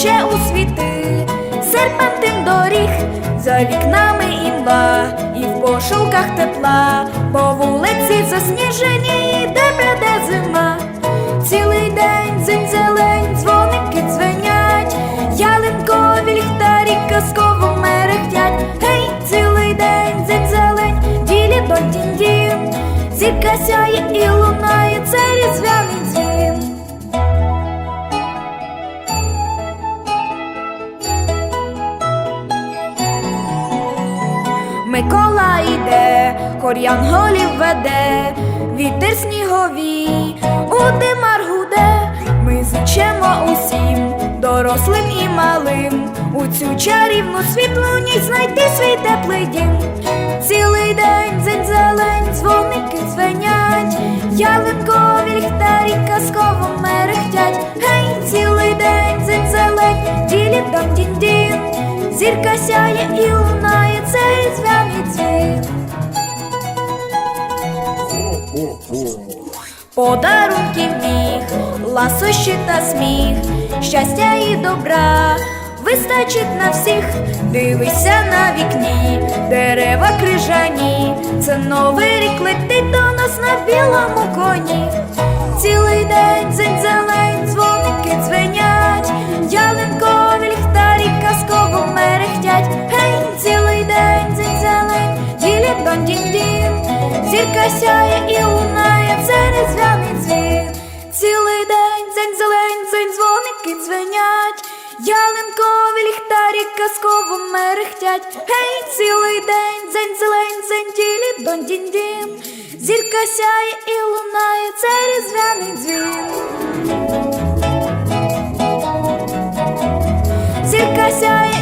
Ще у світи, серпантин доріг, за вікнами імба, і в пошуках тепла, по вулиці засніжені, де пряде зима, цілий день зим зелень, дзвоники дзвенять, ялинкові ліхтарі казково мерехтять, гей, цілий день зим зелень, ділі до діндів, зірка сяє і луна. Микола йде, хор янголів веде, вітер сніговій, у димар гуде, ми зичемо усім, дорослим і малим, у цю чарівну світлу ніч знайти свій теплий дім. Цілий день зень зелень, дзвоники дзвенять, ялинкові ліхтарі казково мерехтять. Гей, цілий день зень зелень, ділі дам дін дін Зірка сяє і лунає цей різдвяний Подарунків міг, ласощі та сміх, щастя і добра вистачить на всіх, дивися на вікні, дерева крижані, це новий рік летить до нас на білому коні. Цілий день зень зелень, дзвоники дзвенять, ялинкові ліхтарі казково мерехтять. Гей, цілий день зень зелень, ділі дон дін дін Зірка сяє і лунає, це різдвяний дзвін. Цілий день зень зелень, зень дзвоники дзвенять, ялинкові ліхтарі казково мерехтять. Гей, цілий день зень зелень, зень ділі дон дін дін Зірка сяє і лунає, це різдвяний дзвін. Зірка сяє